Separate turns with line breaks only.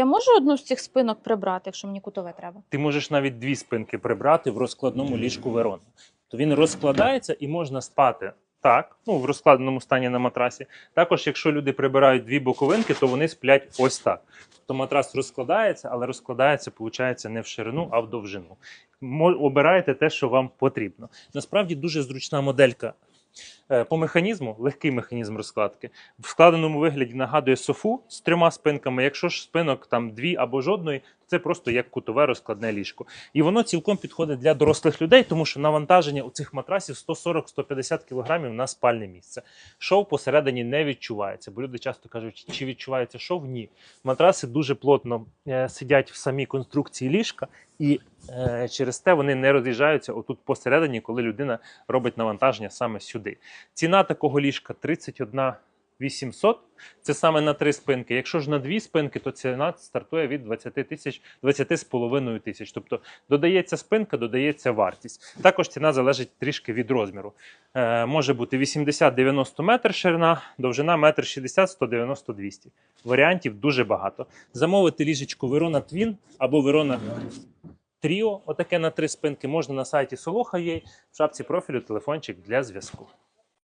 Я можу одну з цих спинок прибрати, якщо мені кутове треба?
Ти можеш навіть дві спинки прибрати в розкладному ліжку Верона. То він розкладається і можна спати так, ну в розкладеному стані на матрасі. Також, якщо люди прибирають дві боковинки, то вони сплять ось так. То матрас розкладається, але розкладається, виходить, не в ширину, а в довжину. Обирайте те, що вам потрібно. Насправді дуже зручна моделька. Е, По механізму, легкий механізм розкладки. В складеному вигляді нагадує софу з трьома спинками. Якщо ж спинок там дві або жодної, то це просто як кутове розкладне ліжко. І воно цілком підходить для дорослих людей, тому що навантаження у цих матрасів 140-150 кг на спальне місце. Шов посередині не відчувається, бо люди часто кажуть, чи відчувається шов? Ні. Матраси дуже плотно е, сидять в самій конструкції ліжка, і е, через те вони не роз'їжджаються отут посередині, коли людина робить навантаження саме сюди. Ціна такого ліжка 31 800. Це саме на три спинки. Якщо ж на дві спинки, то ціна стартує від 20 тисяч 20 з половиною тисяч. Тобто додається спинка, додається вартість. Також ціна залежить трішки від розміру. Е, може бути 80-90 метр ширина, довжина 1 60 190 200 Варіантів дуже багато. Замовити ліжечко Верона Twin або Верона Тріо, отаке на три спинки, можна на сайті Soloha.ua, в шапці профілю телефончик для зв'язку.